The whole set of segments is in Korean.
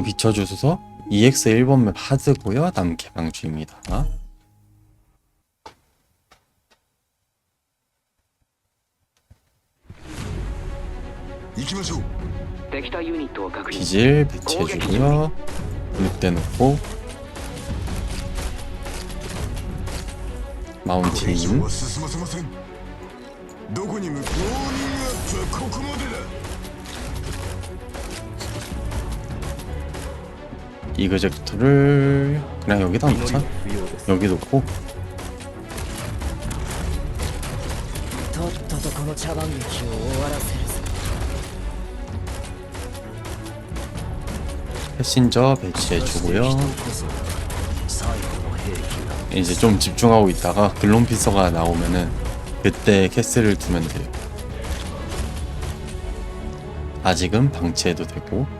영으로 비춰주셔서 EX 1번맵 하드고요. 다음 개방 중입니다. 기질 배치해주고요. 물대 놓고 마운틴. 이그젝트를 그냥 여기다 놓자. 여기 놓고. 패신저 배치해주고요. 이제 좀 집중하고 있다가 글론피서가 나오면은 그때 캐스를 두면 돼요. 아직은 방치해도 되고.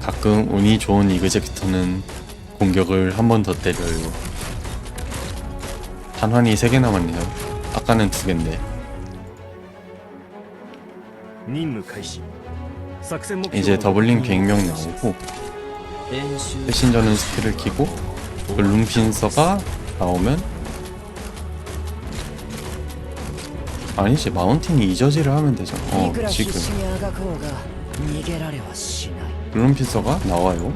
가끔 운이 좋은 이그제피터는 공격을 한 번 더 때려요. 단환이 3개 남았네요. 아까는 2개인데. 이제 더블링 계명 나오고 패신저는 스킬을 키고 그 룸핀서가 나오면 아니지 마운틴이 이저지를 하면 되죠 어 지금 룸피서가 나와요.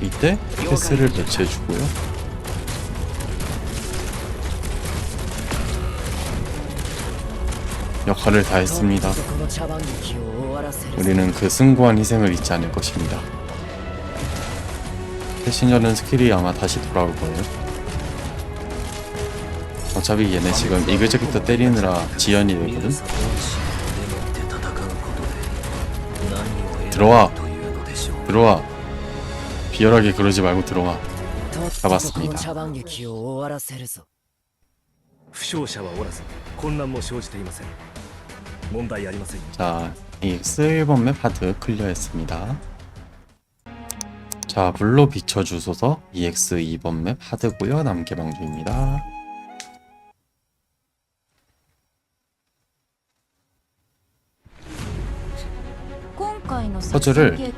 이때 패스를 배치해주고요. 역할을 다했습니다. 우리는 그 승부한 희생을 잊지 않을 것입니다. 패신저는 스킬이 아마 다시 돌아올 거예요. 어차피 얘네 지금 이글제부터 때리느라 지연이 되거든? 들어와! 들어와. 비열하게 그러지 말고 들어와. とっととこ 잡았습니다 の茶番劇を終わらせるぞ負傷者はおらず混乱も生じていません問題ありませんよ 자, EX 1번 맵 하드 클리어했습니다. 자, 불로 비춰주소서 EX 2번 맵 하드고요. 남개방 중입니다. 퍼즐을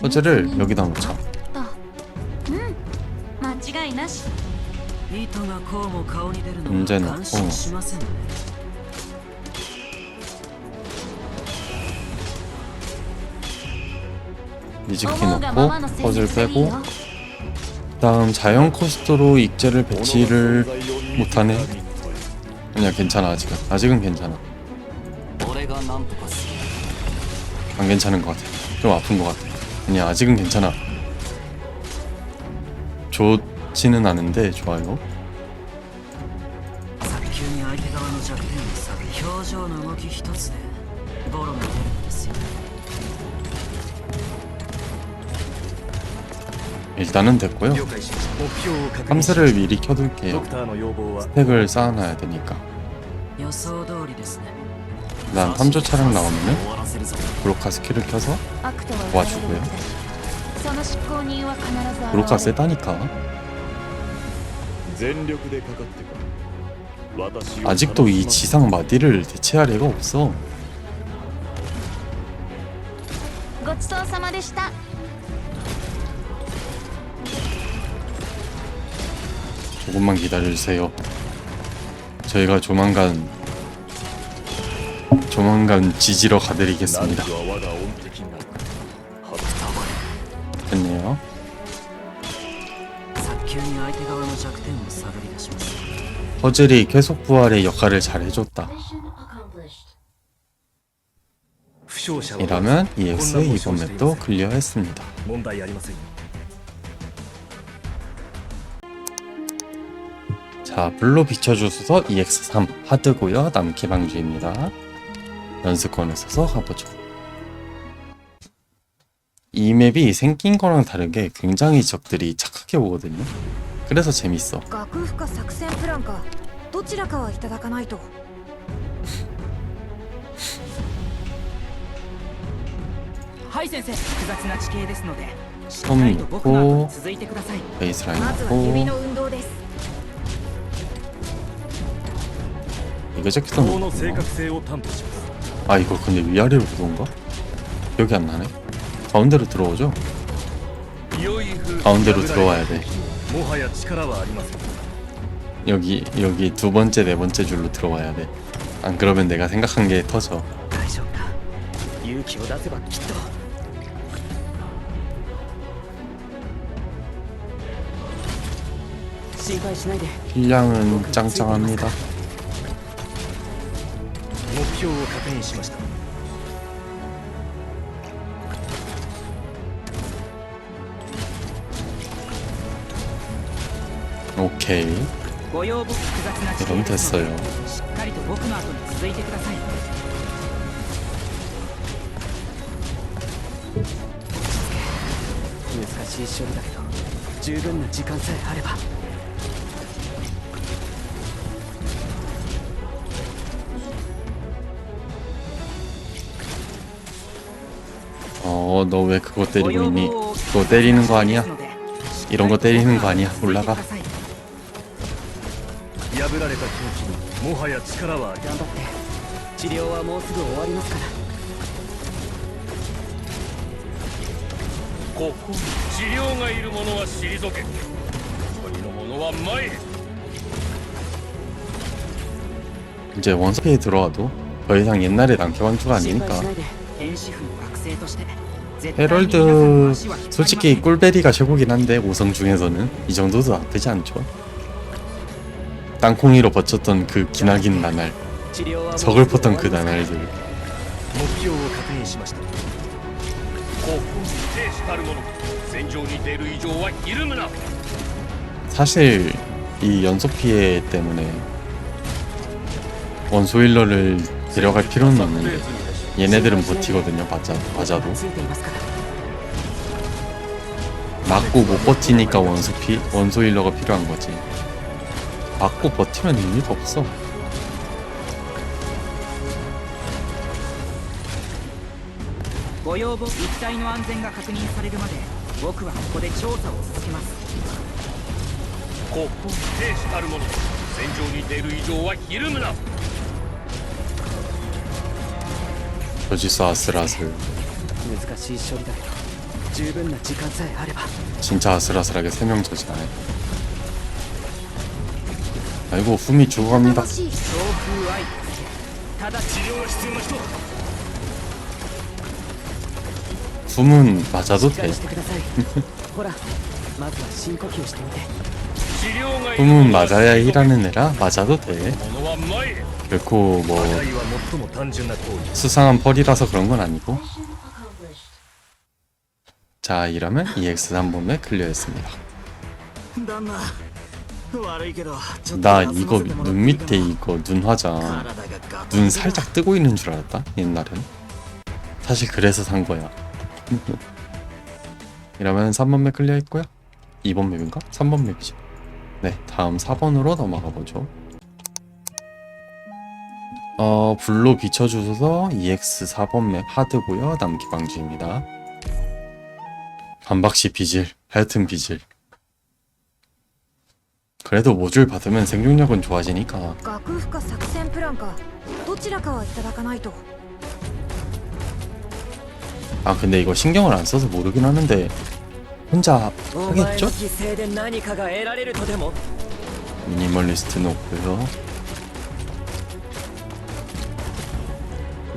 퍼즐을 여기다 놓자. 문제 어. 넣고 니즈키 놓고 퍼즐 빼고 다음 자연 코스트로 익제를 배치를 못하네? 아니야 괜찮아 아직은. 아직은 괜찮아. 안 괜찮은 것 같아. 좀 아픈 것 같아 아니야 아직은 괜찮아 좋지는 않은데 좋아요 早急に相手側の弱点を探り表情の動き一つでボロが出るんですよ 일단은 됐고요 了解し目標を確認し 함수를 미리 ド 켜둘게요 クターの要望は 스택을 쌓아놔야 되니까 予想通りですね 일단 탐조 차량 나오면은 終わらせるぞ 브로카 스킬을 켜서 아, 와주고요. 브로카 세다니까. 아직도 이 지상 마디를 대체할 애가 없어. 조금만 기다려주세요. 저희가 조만간 조만간 지지러 가드리겠습니다. 됐네요. 퍼즐이 계속 부활의 역할을 잘 해줬다. 이라면 EX 이번 맵도 클리어했습니다. 자, 블루 비춰주소서 EX3 하드고요. 남기방주입니다. 연습권에 서서 가보죠. 이 맵이 생긴 거랑 다르게 굉장히 적들이 착하게 오거든요. 그래서 재밌어. 섬 있고 베이스라인 있고 이거 재킷도 넣고 아 이거 근데 위아래로 들어온가? 기억이 안 나네. 가운데로 들어오죠? 가운데로 들어와야 돼. 여기 여기 두 번째 네 번째 줄로 들어와야 돼. 안 그러면 내가 생각한 게 터져. 필량은 짱짱합니다. 標を確認しました。オッケーご要望複雑なのしっかりと僕の後に続いてください。難しい処理だけど十分な時間さえあれば。 어, 너 왜 그거 ご 때리고 要 있니? 望を 그거 때리는 거 아니야? ですので 이런 거 때리는 거 아니야? 僕の後に 올라가. 続いてください破られた狂気にもはや力はあり頑張って治療はもうすぐ終わりますからここ治療がいる者は退け一人の者は前へ 이제 원석에 들어와도 더 이상 옛날의 남캐왕주가 心 아니니까 配しないで 헤럴드 솔직히 꿀베리가 최고긴 한데 5성 중에서는 이 정도도 나쁘지 않죠? 땅콩이로 버텼던 그 기나긴 나날 서글펐던 그 나날들. 사실 이 연속 피해 때문에 원소일러를 데려갈 필요는 없는데. 얘네들은 버티거든요 바자, 바자도. 맞고 못 버티니까 원소 피, 원소 힐러가 필요한 거지. 맞고 버티면 의미가 없어. 저지수 아슬아슬 難しい処理だけど十分な時間さえあれば 진짜 아슬아슬하게 3명 저지하네 아이고 후미 죽어갑니다 楽しい強風愛ただ治療が必要な人 붐은 맞아도 しっか 돼 りしてくださいほらまずは深呼吸してみて治療がいる 붐은 맞아야 일하는 애라 맞아도 돼 者は前へ 결코 뭐 수상한 펄이라서 그런 건 아니고. 자 이러면 EX3본매 클리어했습니다. 나 이거 눈 밑에 이거 눈 화장 눈 살짝 뜨고 있는 줄 알았다 옛날엔. 사실 그래서 산 거야. 이러면 3번 맵 클리어했고요. 2번 맵인가? 3번 맵이죠. 네 다음 4번으로 넘어가 보죠. 어, 불로 비춰주셔서 EX 4번 맵 하드고요. 남기 방지입니다. 반박시 비질, 하여튼 비질. 그래도 모듈 받으면 생존력은 좋아지니까. 아 근데 이거 신경을 안 써서 모르긴 하는데 혼자 하겠죠? 미니멀리스트 놓고요.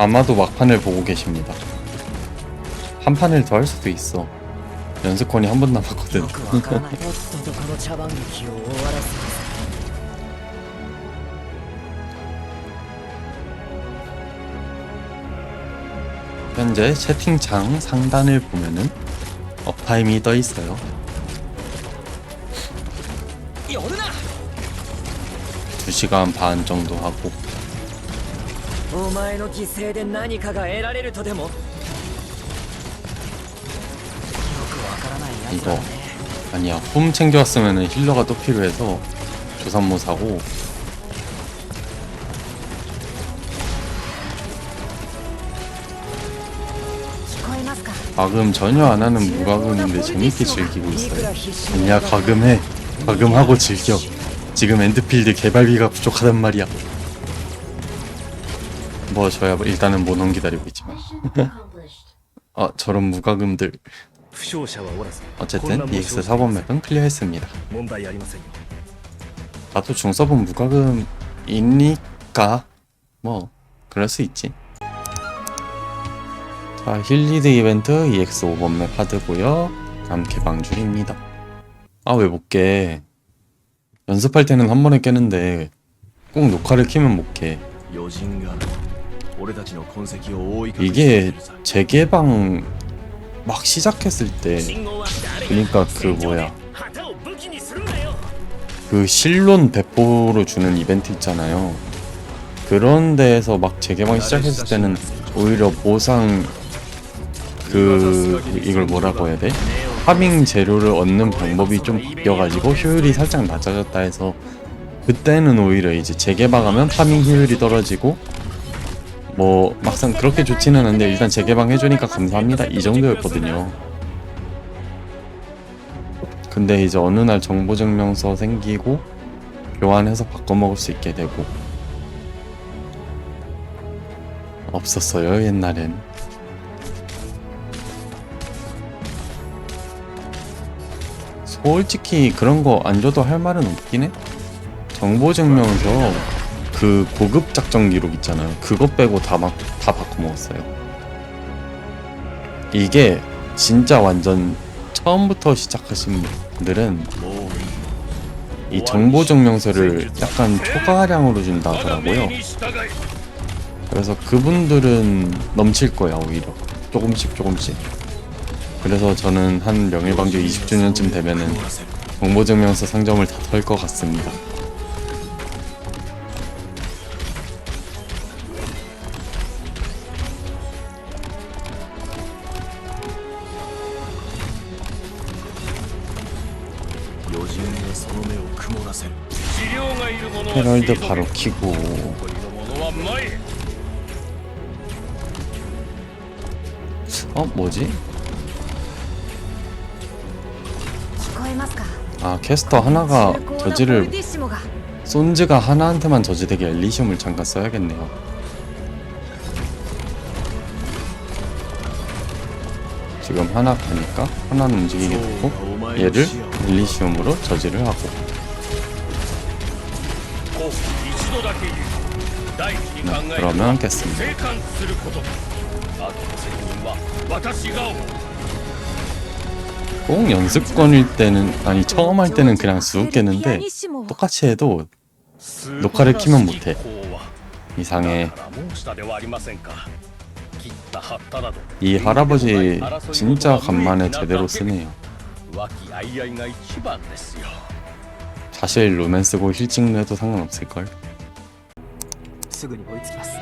아마도 막판을 보고 계십니다 한 판을 더 할 수도 있어 연습권이 한 번 남았거든 よくわからないとっととこの茶番劇を終わらせなさい 현재 채팅창 상단을 보면은 업타임이 떠 있어요 寄るな 2시간 반 정도 하고 お前の犠牲で何かが得られるとでもよくわからない奴らだね 아니야 홈 챙겨왔으면은 힐러가 또 필요해서 조산모 사고 과금 전혀 안 하는 무과금인데 재밌게 즐기고 있어요 아니야 과금해 과금하고 즐겨 지금 엔드필드 개발비가 부족하단 말이야 뭐 저야 뭐 일단은 모논 기다리고 있지만. 아 저런 무과금들. 어쨌든 EX 4번 맵은 클리어했습니다. 나도 중서본 아, 무과금이니까 뭐 그럴 수 있지. 자 힐리드 이벤트 EX 5번 맵 하드고요. 다음 개방 중입니다. 아 왜 못 깨? 연습할 때는 한 번에 깨는데 꼭 녹화를 키면 못깨. 여진가 이게 재개방 막 시작했을 때 그러니까 그 뭐야? 그 실론 배포로 주는 이벤트 있잖아요. 그런 데에서 막 재개방 시작했을 때는 오히려 보상 그 이걸 뭐라고 해야 돼? 파밍 재료를 얻는 방법이 좀 바뀌어가지고 효율이 살짝 낮아졌다 해서 그때는 오히려 이제 재개방하면 파밍 효율이 떨어지고 뭐 막상 그렇게 좋지는 않은데 일단 재개방 해주니까 감사합니다. 이 정도였거든요. 근데 이제 어느 날 정보증명서 생기고 교환해서 바꿔먹을 수 있게 되고 없었어요 옛날엔. 솔직히 그런 거 안 줘도 할 말은 없긴 해. 정보증명서 그 고급 작전 기록 있잖아요. 그거 빼고 다 막 다 바꿔 먹었어요. 이게 진짜 완전 처음부터 시작하신 분들은 이 정보 증명서를 약간 초과량으로 준다 하더라고요. 그래서 그분들은 넘칠 거야 오히려 조금씩 조금씩. 그래서 저는 한 명예방조 20주년쯤 되면은 정보 증명서 상점을 다 털 것 같습니다. 헤럴드 바로 키고. 어? 뭐지? 아 캐스터 하나가 저지를 손즈가 하나한테만 저지되게 엘리시움을 잠깐 써야겠네요. 지금 하나 가니까 하나는 움직이게 되고 얘를 일리시움으로 저지를 하고. 네, 그러면 깼습니다. 꼭 연습권일 때는 아니 처음 할 때는 그냥 쑥 깼는데 똑같이 해도 녹화를 키면 못해. 이상해. 이 할아버지 진짜 간만에 제대로 쓰네요. 사실 로맨스고 힐찍 해도 상관없을걸?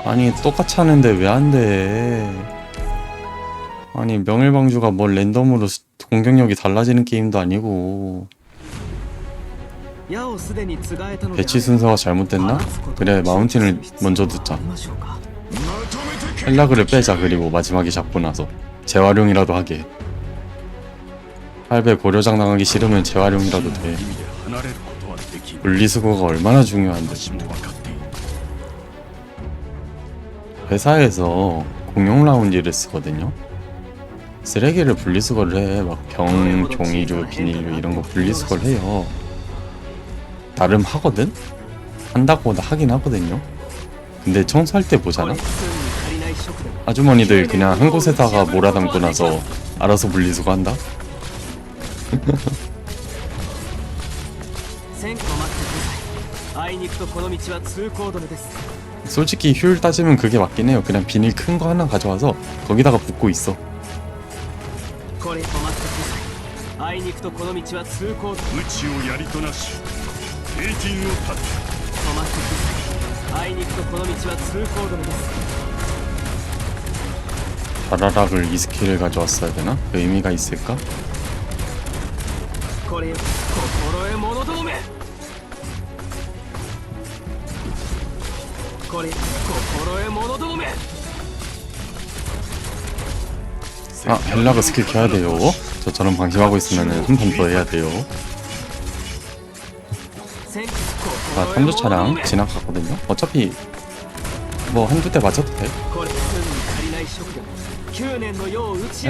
아니 똑같이 하는데 왜 안 돼? 아니 명일방주가 뭘 랜덤으로 공격력이 달라지는 게임도 아니고 배치 순서가 잘못됐나? 그래 마운틴을 먼저 듣자 헬라그를 빼자 그리고 마지막에 잡고 나서 재활용이라도 하게. 할배 고려장 나가기 싫으면 재활용이라도 돼. 분리수거가 얼마나 중요한데 회사에서 공용 라운지를 쓰거든요. 쓰레기를 분리수거를 해 막 병, 종이류, 비닐류 이런 거 분리수거를 해요. 나름 하거든? 한다고 하긴 하거든요. 근데 청소할 때 보잖아? 아주머니들 그냥 한 곳에다가 몰아담고 나서 알아서 물리수거 한다? 솔직히 효율 따지면 그게 맞긴 해요 그냥 비닐 큰 거 하나 가져와서 거기다가 붓고 있어 아, 라라락을 이 스킬을 가져왔어야 되나? 그 의미가 있을까? 아, 헬라그 스킬 켜야 돼요. 저처럼 방심하고 있으면 한번더 해야 돼요. 아, 탐조차량 진압갔거든요. 어차피 뭐 한두 대 맞아도 돼.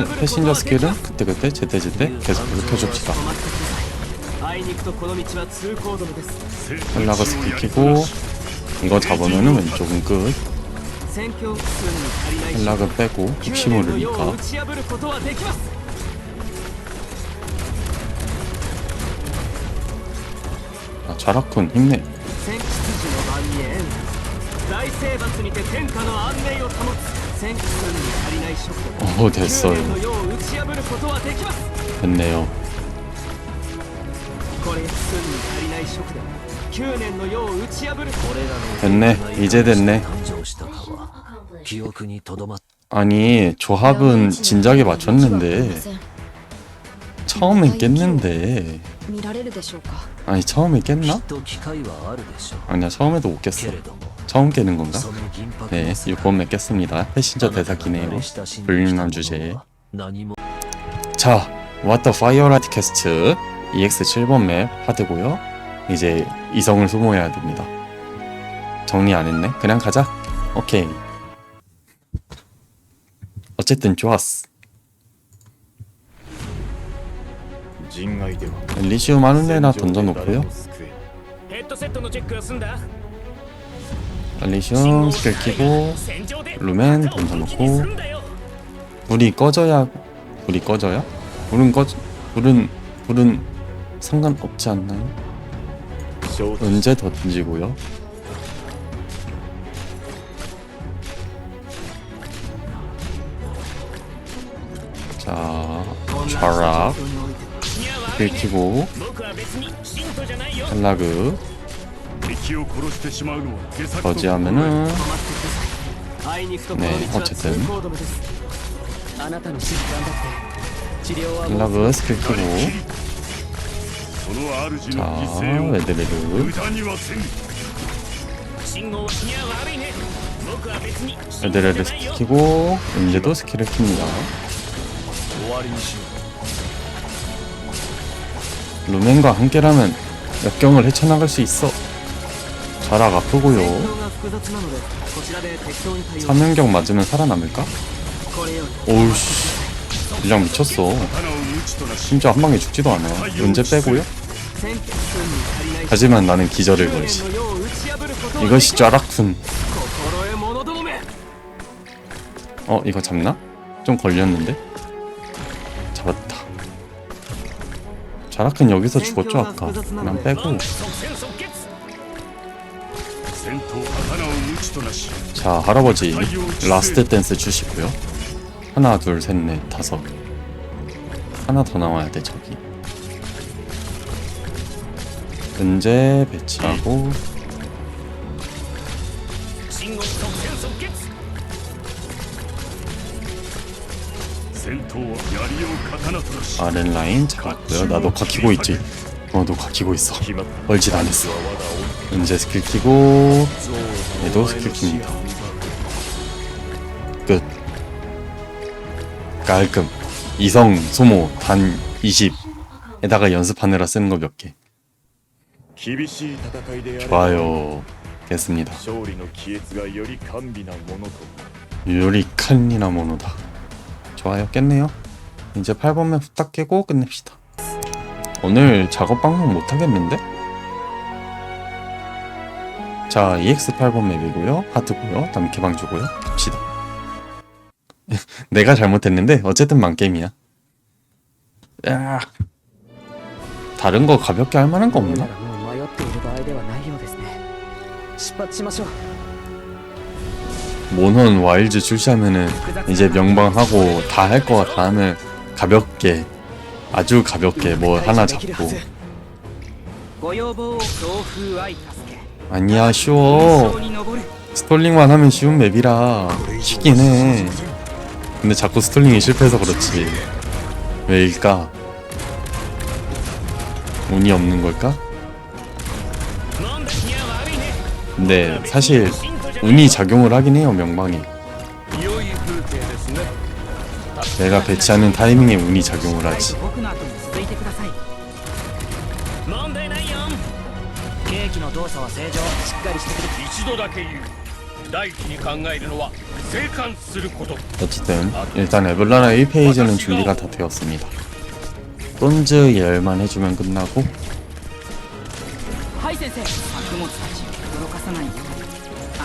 네, 패신저 스킬은 그때그때 제때제때 계속 켜줍시다. 헬라가 스킬 키고 이거 잡으면 왼쪽은 끝. 헬락은 빼고 혹시 모르니까. 아 자라쿤 힘내. 오 됐어요. 됐네요. 됐네. 이제 됐네. 아니 조합은 진작에 맞췄는데. 처음에 깼는데. 아니 처음에 깼나? 아니야 처음에도 못 깼어. 처음 깨는 건가? 네 6번에 깼습니다. 패신저 대사기네요. 불륜한 주제에 자 What the Firelight 퀘스트 EX 7번 맵 하드고요. 이제 이성을 소모해야 됩니다. 정리 안 했네. 그냥 가자. 오케이. 어쨌든 좋았어. 人外では 엘리시움 하는 데나 던져놓고요. ヘッドセットのチェックは済んだ 엘리시움 스킬 키고 戦場で 루멘 旗を武器にす 던져놓고 るんだよ 불이 꺼져야 불이 꺼져야? 불은 꺼 불은 불은 상관없지 않나요? 承知 언제 던지고요? 자, 混乱 들키고 샬라그 저지하면은 네 어쨌든 샬라그 스킬 키고. 자 레드레드 레드레드 그 스킬 키고 음제도 스킬을 킵니다. 루멘과 함께라면 역경을 헤쳐나갈 수 있어. 자라가 크고요 삼연경 맞으면 살아남을까? 오우씨. 그냥 미쳤어. 심지어 한 방에 죽지도 않아 문제 빼고요? 하지만 나는 기절을 걸지. 이것이 쫘락쿤. 어, 이거 잡나? 좀 걸렸는데? 자라킨 여기서 죽었죠 아까. 그냥 빼고. 자 할아버지 라스트 댄스 주시고요. 하나 둘 셋 넷 다섯. 하나 더 나와야 돼 저기. 근제 배치하고 아랫라인? 잡았고요 나도 각키고 있지. 어, 너도 각키고 있어. 얼짓 안했어. 은재 스킬 키고 얘도 스킬 킵니다 끝. 깔끔. 이성 소모 단 20에다가 연습하느라 쓰는 거 몇개. 좋아요. 됐습니다. 유리 칸리나 모노다. 좋아요 깼네요 이제 8번맨 후딱 깨고 끝냅시다 오늘 작업 방송 못하겠는데? 자 EX 8번 맵이고요 하트고요 다음 개방주고요 갑시다 내가 잘못했는데 어쨌든 망게임이야 야 다른 거 가볍게 할 만한 거 없나? 모넌 와일즈 출시하면은 이제 명방하고 다 할 거 같아. 하면 가볍게 아주 가볍게 뭐 하나 잡고. 아니야 쉬워. 스톨링만 하면 쉬운 맵이라 쉽긴 해. 근데 자꾸 스톨링이 실패해서 그렇지. 왜일까? 운이 없는 걸까? 근데 사실 운이 작용을 하긴 해요 명망이. 내가 배치하는 타이밍에 운이 작용을 하지. 어쨌든 일단 에블라나 1페이지는 준비가 다 되었습니다. 브론즈 열만 해주면 끝나고.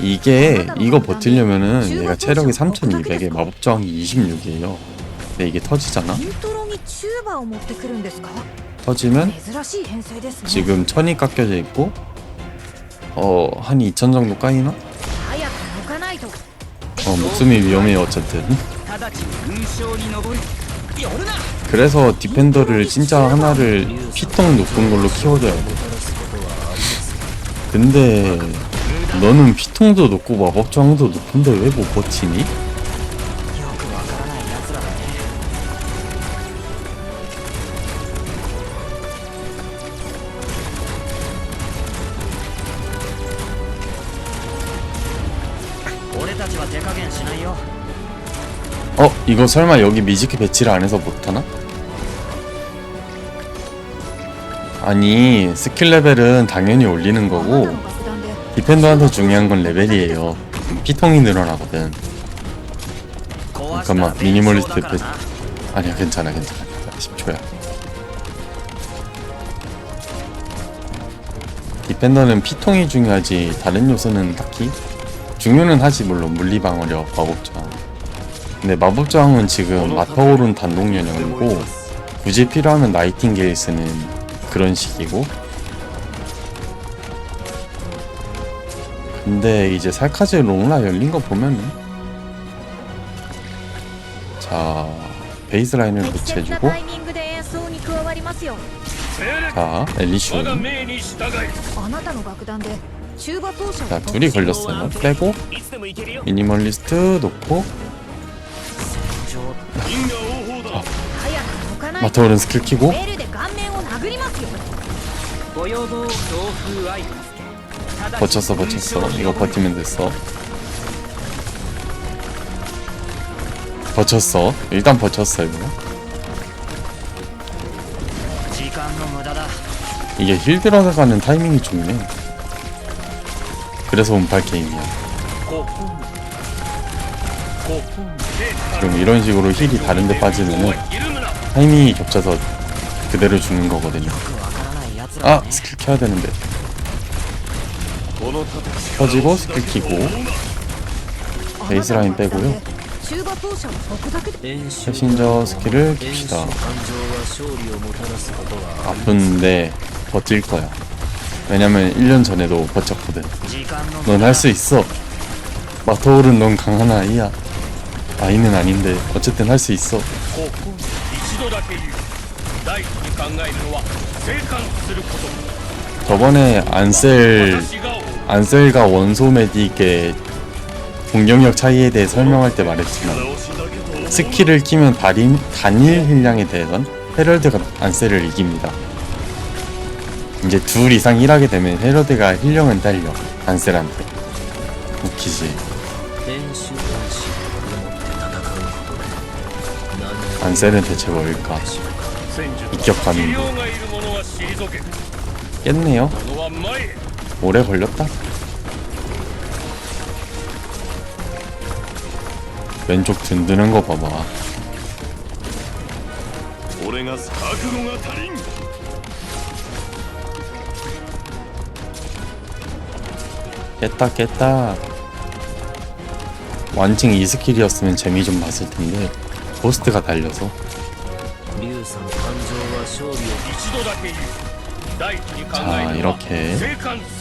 이게 이거 버틸려면은 얘가 체력이 3200에 마법저항이 26이에요. 근데 이게 터지잖아? 터지면 지금 천이 깎여져 있고 어 한 2000 정도 까이나? 어 목숨이 위험해요 어쨌든. 그래서 디펜더를 진짜 하나를 피통 높은 걸로 키워줘야 돼. 근데 너는 피통도 높고 마법저항도 높은데 왜못 뭐 버티니? 어? 이거 설마 여기 미지키 배치를 안 해서 못하나? 아니 스킬 레벨은 당연히 올리는 거고 디펜더한테 중요한 건 레벨이에요. 피통이 늘어나거든. 잠깐만 미니멀리스트 패 아니야 괜찮아 괜찮아. 10초야. 디펜더는 피통이 중요하지 다른 요소는 딱히. 중요는 하지 물론 물리방어력 마법저항 근데 마법저항은 지금 마터오른 단독 연령이고 굳이 필요하면 나이팅게일 스는 그런 식이고. 근데 이제 살카즈 롱라 열린 거 보면 자 베이스 라인을 교체해주고 자 엘리슈. 자 둘이 걸렸어요 빼고 미니멀리스트 놓고. 아, 마트 오른 스킬 키고. 버텼어 버텼어. 이거 버티면 됐어. 버텼어? 일단 버텼어 이거. 이게 힐 들어가는 타이밍이 좋네. 그래서 운팔 게임이야. 지금 이런 식으로 힐이 다른데 빠지면은 타이밍이 겹쳐서 그대로 죽는 거거든요. 아 스킬 켜야 되는데. 터지고 스킬 키고. 베이스 라인 빼고요. 최신저 스킬을 킵시다. 아픈데 버틸 거야. 왜냐면 1년 전에도 버텼거든. 넌 할 수 있어. 마토울은 넌 강한 아이야. 아이는 아닌데 어쨌든 할 수 있어. 저번에 안셀 안셀과 원소 메딕의 공격력 차이에 대해 설명할 때 말했지만 스킬을 끼면 달인, 단일 힐량에 대해선 헤럴드가 안셀을 이깁니다. 이제 둘 이상 일하게 되면 헤럴드가 힐령은 딸려 안셀한테 웃기지. 안셀은 대체 뭘까? 입격하는 거 깼네요. 오래 걸렸다. 왼쪽 든드는 거 봐봐. 깼다 깼다. 완칭 이 스킬이었으면 재미 좀 봤을 텐데 호스트가 달려서. 자 이렇게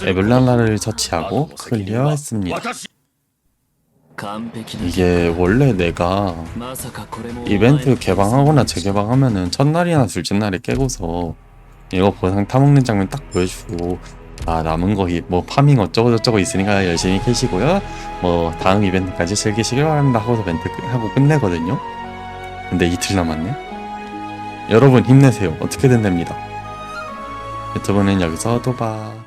에블랄라를 처치하고 클리어했습니다. 이게 원래 내가 이벤트 개방하거나 재개방하면은 첫날이나 둘째 날에 깨고서 이거 보상 타먹는 장면 딱 보여주고 아 남은 거 뭐 파밍 어쩌고 저쩌고 있으니까 열심히 캐시고요. 뭐 다음 이벤트까지 즐기시길 바랍니다 하고서 멘트 하고 끝내거든요. 근데 이틀 남았네. 여러분 힘내세요. 어떻게 된답니다. 유튜브는 여기서 또 봐.